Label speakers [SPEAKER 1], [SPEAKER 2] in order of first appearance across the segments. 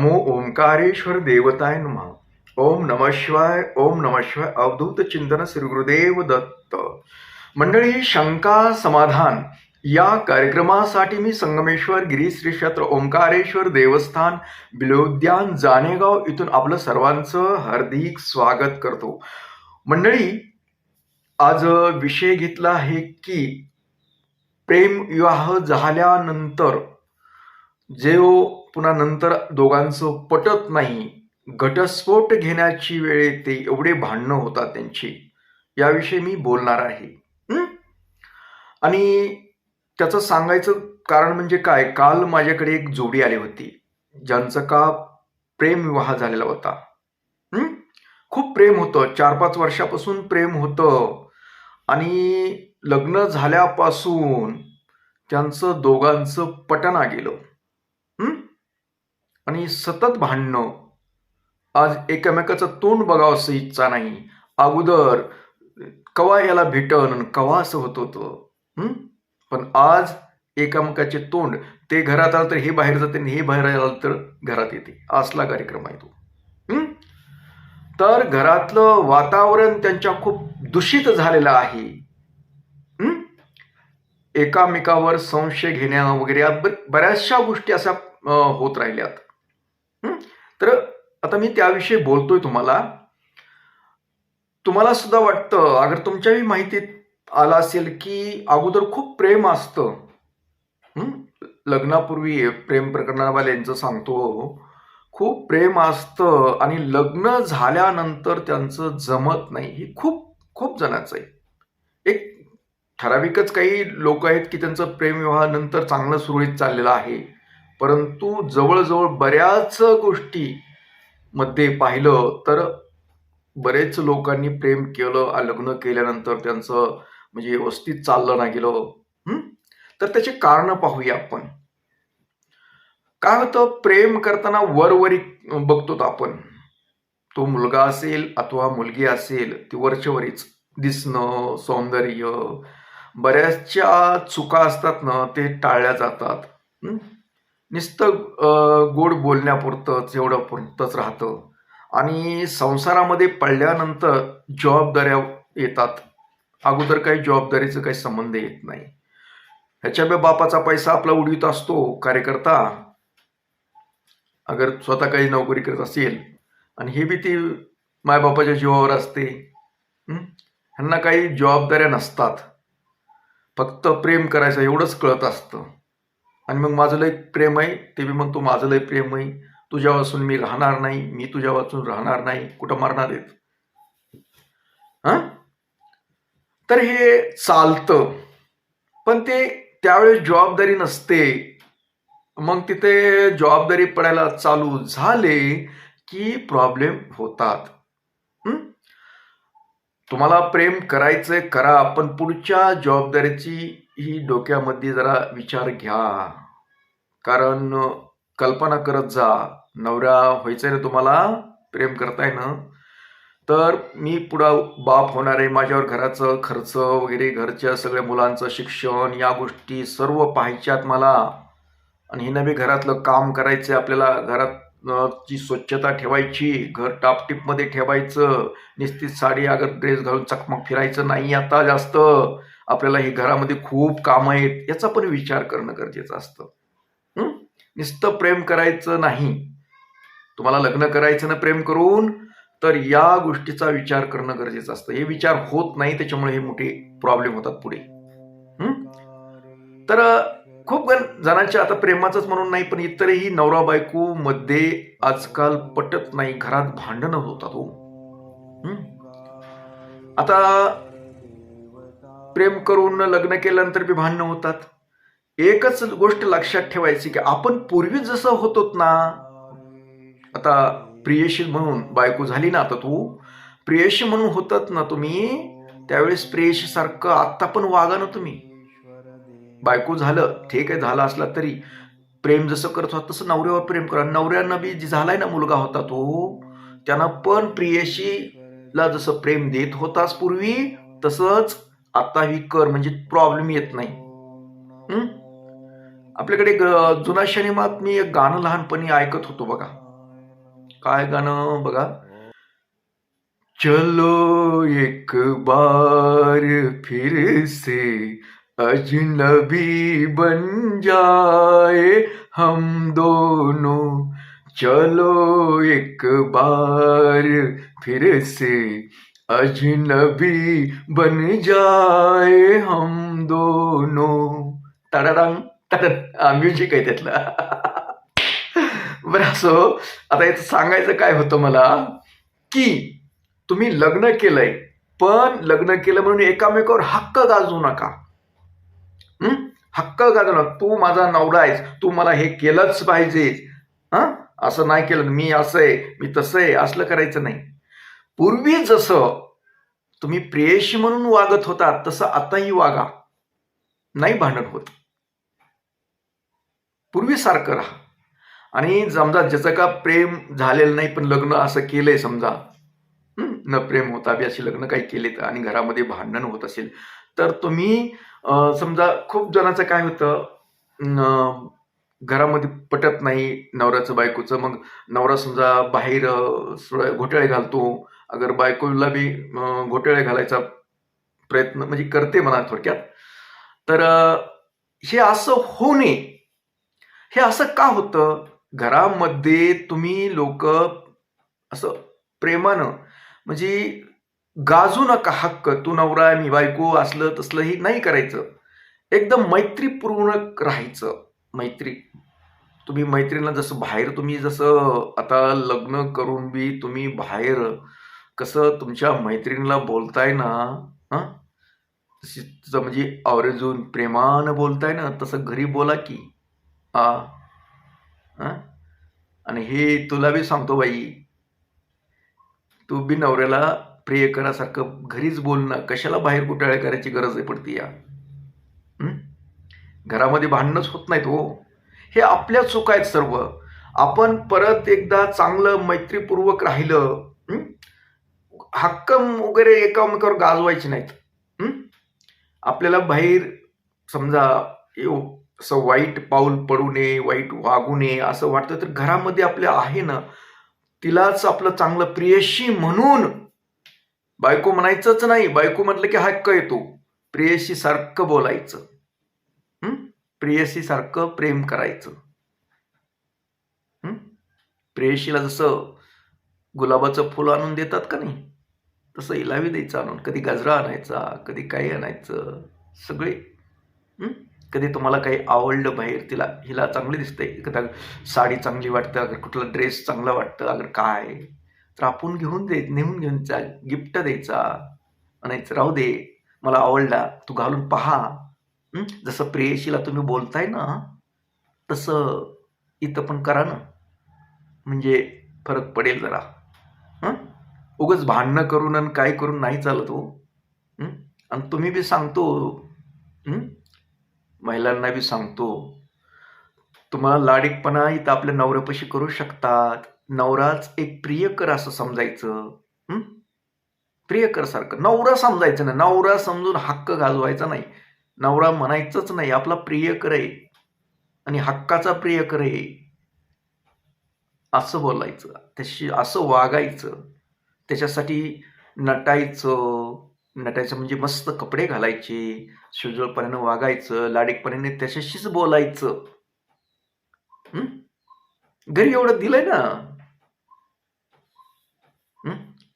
[SPEAKER 1] नमो ओंकारेश्वर देवताय नमः. ओम नम शिवाय ओम नम शिवाय अवधूत चिंतन श्री गुरुदेव दत्त. मंडळी शंका समाधान. या कार्यक्रमासाठी मी संगमेश्वर गिरी श्री क्षेत्र ओंकारेश्वर देवस्थान बिलोद्यान जानेगाव इथून आपलं सर्वांचं हार्दिक स्वागत करतो. मंडळी आज विषय घेतला आहे की प्रेमविवाह झाल्यानंतर जे पुन्हा नंतर दोघांचं पटत नाही. घटस्फोट घेण्याची वेळ येते एवढे भांडणं होतात त्यांची. याविषयी मी बोलणार आहे. आणि त्याचं सांगायचं कारण म्हणजे काय? काल माझ्याकडे एक जोडी आली होती ज्यांचं का प्रेमविवाह झालेला होता. खूप प्रेम होतं. चार पाच वर्षापासून प्रेम होतं. आणि लग्न झाल्यापासून त्यांचं दोघांचं पटना गेलं. आणि सतत भांडणं. आज एकमेकाचं तोंड बघावं असं इच्छा नाही. अगोदर कवा याला भेटन कवा असं होत होतं. पण आज एकामेकाचे तोंड ते घरात आलं तर हे बाहेर जाते आणि हे बाहेर आलं तर घरात येते. असला कार्यक्रम आहे तो. तर घरातलं वातावरण त्यांच्या खूप दूषित झालेलं आहे. एकामेकावर संशय घेण्या वगैरे बऱ्याचशा गोष्टी अशा होत राहिल्यात. तर आता मी त्याविषयी बोलतोय तुम्हाला. तुम्हाला सुद्धा वाटतं अगर तुमच्याही माहितीत आलं असेल की अगोदर खूप प्रेम असतं. लग्नापूर्वी प्रेम प्रकरणावाल्यांचं सांगतो. खूप प्रेम असतं आणि लग्न झाल्यानंतर त्यांचं जमत नाही. हे खूप खूप जणांचं आहे. एक ठराविकच काही लोक आहेत की त्यांचं प्रेमविवाहानंतर चांगलं सुरळीत चाललेलं आहे. परंतु जवळजवळ बऱ्याच गोष्टी मध्ये पाहिलं तर बरेच लोकांनी प्रेम केलं लग्न केल्यानंतर त्यांचं म्हणजे व्यवस्थित चाललं ना गेलं. तर त्याचे कारण पाहूया आपण. काय होतं? प्रेम करताना वरवरी बघतो आपण. तो मुलगा असेल अथवा मुलगी असेल ती वरचेवरीच दिसणं सौंदर्य बऱ्याचशा चुका असतात ना ते टाळल्या जातात. नुसतं गोड बोलण्यापुरतंच एवढं पुरतंच राहतं. आणि संसारामध्ये पडल्यानंतर जबाबदाऱ्या येतात. अगोदर काही जबाबदारीचं काही संबंध येत नाही. ह्याच्या बापाचा पैसा आपला उडवीत असतो कार्यकर्ता. अगर स्वतः काही नोकरी करत असेल आणि हे बी ती मायबापाच्या जीवावर असते. ह्यांना काही जबाबदाऱ्या नसतात. फक्त प्रेम करायचं एवढंच कळत असतं. आणि मग माझं लय प्रेम आहे ते बी म्हणतो माझं लय प्रेम आहे. तुझ्या वाचून मी राहणार नाही. मी तुझ्या वाचून राहणार नाही. कुठं मारणार आहेत? तर हे चालतं. पण ते त्यावेळेस जबाबदारी नसते. मग तिथे जबाबदारी पडायला चालू झाले की प्रॉब्लेम होतात. तुम्हाला प्रेम करायचंय करा. पण पुढच्या जबाबदारीची ही डोक्यामध्ये जरा विचार घ्या. कारण कल्पना करत जा. नवरा व्हायचंय ना तुम्हाला? प्रेम करताय ना? तर मी पुढं बाप होणार आहे. माझ्यावर घराचं खर्च वगैरे घरच्या सगळ्या मुलांचं शिक्षण या गोष्टी सर्व पाहायच्यात मला. आणि हिनं बी घरातलं काम करायचं आपल्याला घरात ची स्वच्छता ठेवायची घर टापटीपमध्ये ठेवायचं निस्तीत साडी अगर ड्रेस घालून चकमक फिरायचं नाही आता जास्त. आपल्याला हे घरामध्ये खूप कामं आहेत. याचा पण विचार करणं गरजेचं असतं. नुसतं प्रेम करायचं नाही. तुम्हाला लग्न करायचं ना प्रेम करून तर या गोष्टीचा विचार करणं गरजेचं असतं. हे विचार होत नाही त्याच्यामुळे हे मोठे प्रॉब्लेम होतात पुढे. तर खूप गण जणांच्या आता प्रेमाचंच म्हणून नाही पण इतरही नवरा बायको मध्ये आजकाल पटत नाही घरात भांडणं होतात हो? आता प्रेम करून लग्न केल्यानंतर बी भांडणं होतात. एकच गोष्ट लक्षात ठेवायची की आपण पूर्वी जसं होतो ना आता प्रियशी म्हणून बायको झाली ना आता तू प्रियशी म्हणून होतात ना तुम्ही त्यावेळेस प्रियशी सारखं आत्ता पण वागा ना तुम्ही. बायको झालं ठीक आहे झालं असला तरी प्रेम जसं करत होता तसं नवऱ्यावर प्रेम करा. नवऱ्यानं बी झालाय ना मुलगा होता तो त्यानं पण प्रियशीला जसं प्रेम देत होतास पूर्वी तसंच आताही कर म्हणजे प्रॉब्लेम येत नाही. आपल्याकडे एक, अं, जुना सिनेमात मी एक गाणं लहानपणी ऐकत होतो बघा. काय गाणं बघा? चलो एक बार फिर से अजनबी बन जाए हम दोनों। चलो एक बार फिर से अजनबी बन जाए हम दोनों। तडाडांग तडा म्युझिक आहे त्यातलं. बरं असो आता याचं सांगायचं काय होतं मला की तुम्ही लग्न केलंय पण लग्न केलं म्हणून एकामेकावर हक्क गाजू नका. हक्क गाजू नका. तू माझा नवरा आहेस तू मला हे केलंच पाहिजे. असं नाही केलं मी असं आहे मी तसं आहे असलं करायचं नाही. पूर्वी जसं तुम्ही प्रेयशी म्हणून वागत होता तसं आताही वागा. नाही भांडण होत. पूर्वीसारखं राहा. आणि समजा ज्याचं का प्रेम झालेलं नाही पण लग्न असं केलंय समजा न प्रेम होता बी अशी लग्न काही केले तर आणि घरामध्ये भांडण होत असेल तर तुम्ही समजा खूप जणांचं काय होतं घरामध्ये पटत नाही नवऱ्याचं बायकोचं मग नवरा समजा बाहेर घोटाळे घालतो अगर बायकोला बी घोटाळे घालायचा प्रयत्न म्हणजे करते म्हणा थोडक्यात तर हे असं होऊ नये. हे असं का होतं? घरामध्ये तुम्ही लोक असं प्रेमानं म्हणजे गाजू नका हक्क तू नवरा मी बायको असलं तसलं हे नाही करायचं. एकदम मैत्रीपूर्ण राहायचं. मैत्री. तुम्ही मैत्रीला जसं बाहेर तुम्ही जसं आता लग्न करून बी तुम्ही बाहेर कसं तुमच्या मैत्रिणीला बोलताय ना हं? तशी म्हणजे आवर्जून प्रेमानं बोलताय ना तसं घरी बोला की. आ आणि हे तुला बी सांगतो बाई तू बी नवऱ्याला प्रिय करासारखं घरीच बोलणं कशाला बाहेर कुटाळे करायची गरज आहे पडती या? घरामध्ये भांडणंच होत नाहीत हो. हे आपल्या चुका आहेत सर्व. आपण परत एकदा चांगलं मैत्रीपूर्वक राहिलं हक्कम वगैरे एकामेकावर गाजवायचे नाहीत आपल्याला बाहेर समजा येऊ असं वाईट पाऊल पडू नये वाईट वागू नये असं वाटतं तर घरामध्ये आपल्या आहे ना तिलाच आपलं चांगलं प्रियशी म्हणून बायको म्हणायचंच नाही. बायको म्हटलं की हक्क येतो. प्रेयशी सारखं बोलायचं. प्रियशी सारखं प्रेम करायचं. प्रेयशीला जसं गुलाबाचं फुल आणून देतात का नाही तसं इलावी द्यायचं आणून. कधी गजरा आणायचा कधी काही आणायचं सगळे. कधी तुम्हाला काही आवडलं बाहेर तिला हिला चांगली दिसते एखादा साडी चांगली वाटतं अगर कुठला ड्रेस चांगला वाटतं अगर काय तर आपण घेऊन दे नेऊन घेऊन जा गिफ्ट द्यायचा. म्हणायचं राहू दे मला आवडला तू घालून पहा. जसं प्रेयशीला तुम्ही बोलताय ना तसं इथं पण करा ना. म्हणजे फरक पडेल जरा. हं? उगच भांडणं करून आणि काय करून नाही चालत हो. आणि तुम्ही बी सांगतो. महिलांना बी सांगतो तुम्हाला लाडिकपणा इथं आपल्या नवऱ्यापाशी करू शकतात. नवराच एक प्रियकर असं समजायचं प्रियकर सारखं नवरा समजायचं नाही. नवरा समजून हक्क गाजवायचा नाही. नवरा म्हणायचंच नाही. आपला प्रियकर आहे. आणि हक्काचा प्रियकर आहे. असं बोलायचं. त्याशी असं वागायचं. त्याच्यासाठी नटायचं. नटायचं म्हणजे मस्त कपडे घालायचे सुजळपणे वागायचं लाडीकपणाने त्याच्याशीच बोलायचं. घरी एवढं दिलंय ना?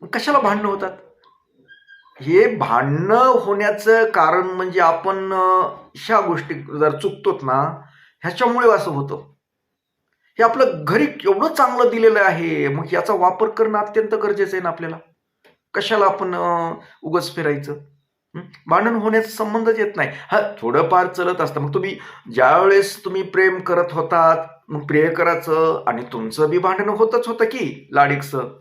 [SPEAKER 1] मग कशाला भांडणं होतात? हे भांडणं होण्याचं कारण म्हणजे आपण ह्या गोष्टी जर चुकतोत ना ह्याच्यामुळे असं होतं. हे आपलं घरी एवढं चांगलं दिलेलं आहे मग याचा वापर करणं अत्यंत गरजेचं आहे ना आपल्याला? कशाला आपण उगच फिरायचं? भांडण होण्याचा संबंधच येत नाही. हा थोडंफार चलत असतं. मग तुम्ही ज्यावेळेस तुम्ही प्रेम करत होतात मग प्रिय करायचं आणि तुमचं बी भांडण होतच होतं की लाडिकचं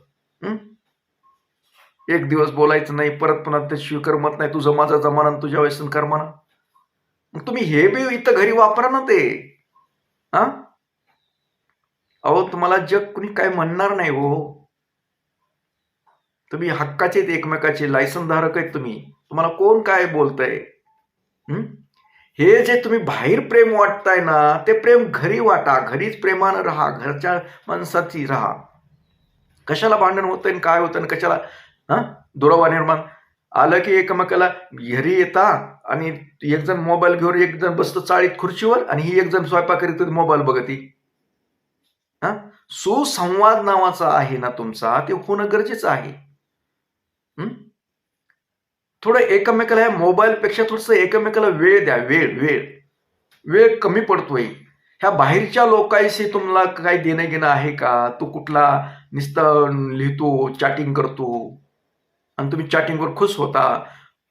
[SPEAKER 1] एक दिवस बोलायचं नाही परत पुन्हा ते स्वीकरमत नाही तुझं माझा जमाना आणि तुझ्या व्यसन कर्माना. मग तुम्ही हे बी इथं घरी वापरा ना ते. हा? अहो तुम्हाला जग कुणी काय म्हणणार नाही हो. हो. तुम्ही हक्काचे एकमेकाचे लायसन धारक आहेत तुम्ही. तुम्हाला कोण काय बोलतंय? हे? जे तुम्ही बाहेर प्रेम वाटताय ना ते प्रेम घरी वाटा. घरीच प्रेमानं राहा. घरच्या माणसाची राहा. कशाला भांडण होतं आणि काय होतं आणि कशाला हा? दुरावा निर्माण. आलं की एकमेकाला घरी येता आणि एक जण मोबाईल घेऊन एक जण बसतो चाळीत खुर्चीवर आणि ही एक जण स्वयंपाक करीत मोबाईल बघती हा? सुसंवाद नावाचा आहे ना तुमचा. ते होणं गरजेचं आहे. थोडं एकमेकाला ह्या मोबाईलपेक्षा थोडंसं थोडस एकमेकाला वेळ द्या वेळ वेळ. वेळ कमी पडतोय. ह्या बाहेरच्या लोकांशी तुम्हाला काही देणं घेणं आहे का? तू कुठला नुसतं लिहितो चॅटिंग करतो. आणि तुम्ही चॅटिंगवर खुश होता.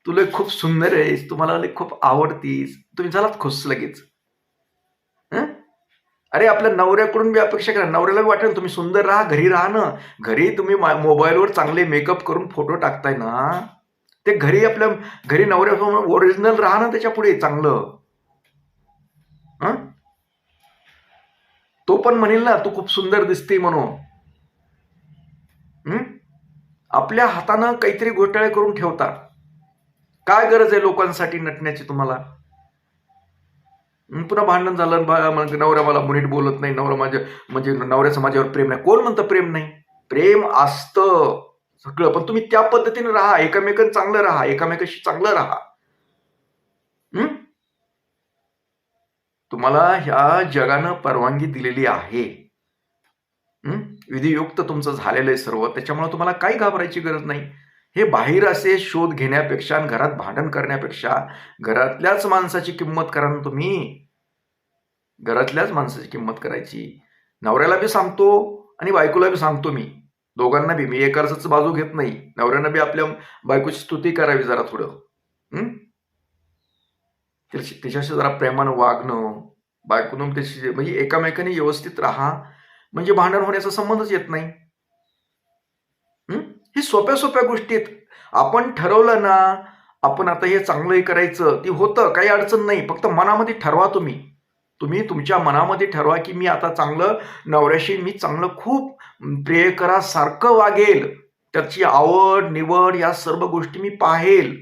[SPEAKER 1] तुला खूप सुंदर आहेस. तुम्हाला खूप आवडतीस. तुम्ही झालात खुश लगेच. अरे आपल्या नवऱ्याकडून बी अपेक्षा करा. नवऱ्याला बी वाटेल तुम्ही सुंदर राहा घरी राहा ना. घरी तुम्ही मा- मोबाईलवर चांगले मेकअप करून फोटो टाकताय ना. ते घरी आपल्या घरी नवऱ्यासमोर ओरिजिनल राहा ना त्याच्या पुढे चांगलं. हं? तो पण म्हणेल ना तू खूप सुंदर दिसते म्हणून. आपल्या हातानं काहीतरी घोटाळे करून ठेवता काय गरज आहे लोकांसाठी नटण्याची तुम्हाला? पुन्हा भांडण झालं बा- म्हणजे नवऱ्या मला मुनीट बोलत नाही नवरा माझ्या म्हणजे नवऱ्याचं माझ्यावर प्रेम नाही. कोण म्हणतं प्रेम नाही? प्रेम असतं सगळं. पण तुम्ही त्या पद्धतीने राहा. एकमेकां चांगलं राहा. एकामेकाशी चांगलं राहा. हम्म? तुम्हाला ह्या जगानं परवानगी दिलेली आहे. विधियुक्त तुमचं झालेलं आहे सर्व. त्याच्यामुळे तुम्हाला काही घाबरायची गरज नाही. हे बाहेर असे शोध घेण्यापेक्षा आणि घरात भांडण करण्यापेक्षा घरातल्याच माणसाची किंमत करा ना तुम्ही. घरातल्याच माणसाची किंमत करायची. नवऱ्याला बी सांगतो आणि बायकोला बी सांगतो मी. दोघांना बी. मी एकाच बाजू घेत नाही. नवऱ्यानं बी आपल्या बायकोची स्तुती करावी जरा थोडं. तिच्याशी जरा प्रेमानं वागणं बायकोनं त्याशी म्हणजे एकामेकाने व्यवस्थित राहा. म्हणजे भांडण होण्याचा संबंधच येत नाही. ही सोप्या सोप्या गोष्टीत आपण ठरवलं ना आपण आता हे चांगलं करायचं ती होतं काही अडचण नाही. फक्त मनामध्ये ठरवा तुम्ही. तुम्ही तुमच्या मनामध्ये ठरवा की मी आता चांगलं नवऱ्याशी मी चांगलं खूप प्रेयकरासारखं वागेल. त्याची आवड निवड या सर्व गोष्टी मी पाहेल.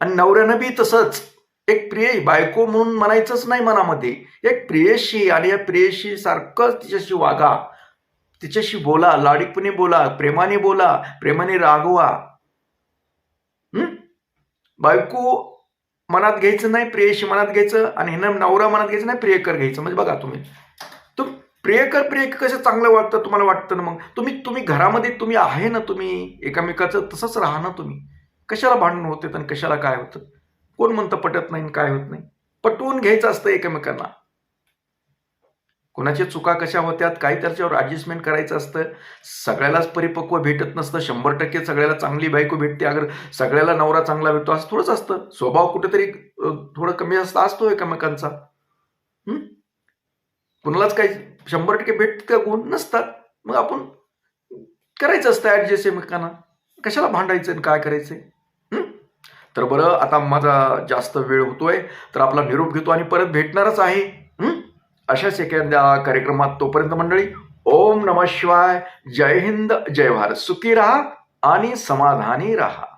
[SPEAKER 1] आणि नवऱ्यानं बी तसंच. एक प्रिय बायको म्हणून म्हणायचंच नाही मनामध्ये. एक प्रियशी आणि या प्रियशी सारखंच तिच्याशी वागा. तिच्याशी बोला लाडीपणे बोला प्रेमाने बोला प्रेमाने रागवा. बायको मनात घ्यायचं नाही प्रियशी मनात घ्यायचं आणि हिनं नवरा मनात घ्यायचं नाही प्रियकर घ्यायचं. म्हणजे बघा तुम्ही. तुम प्रियकर प्रियकर कसं चांगलं वाटतं तुम्हाला वाटतं ना मग? तुम्ही तुम्ही घरामध्ये तुम्ही आहे ना तुम्ही एकामेकाचं तसंच राहा ना तुम्ही. कशाला भांडण होते आणि कशाला काय होतं? कोण म्हणतं पटत नाही आणि काय होत नाही? पटवून घ्यायचं असतं एकमेकांना. कोणाच्या चुका कशा होत्यात काही त्याच्यावर ॲडजस्टमेंट करायचं असतं. सगळ्यालाच परिपक्व भेटत नसतं. शंभर टक्के सगळ्याला चांगली बायको भेटते. अगर सगळ्याला नवरा चांगला भेटतो असं थोडंच असतं. स्वभाव कुठेतरी थोडं कमी जास्त असतो एकमेकांचा. कुणालाच काही शंभर टक्के भेट का गुण नसतात. मग आपण करायचं असतं ॲडजस्ट एकमेकांना. कशाला भांडायचं आणि काय करायचं? तर बरं आता माझा जास्त वेळ होतोय. तर आपला निरोप घेतो आणि परत भेटणारच आहे. अशाच एखाद्या कार्यक्रमात तोपर्यंत मंडळी ओम नम शिवाय जय हिंद जय भारत. सुखी राहा आणि समाधानी राहा.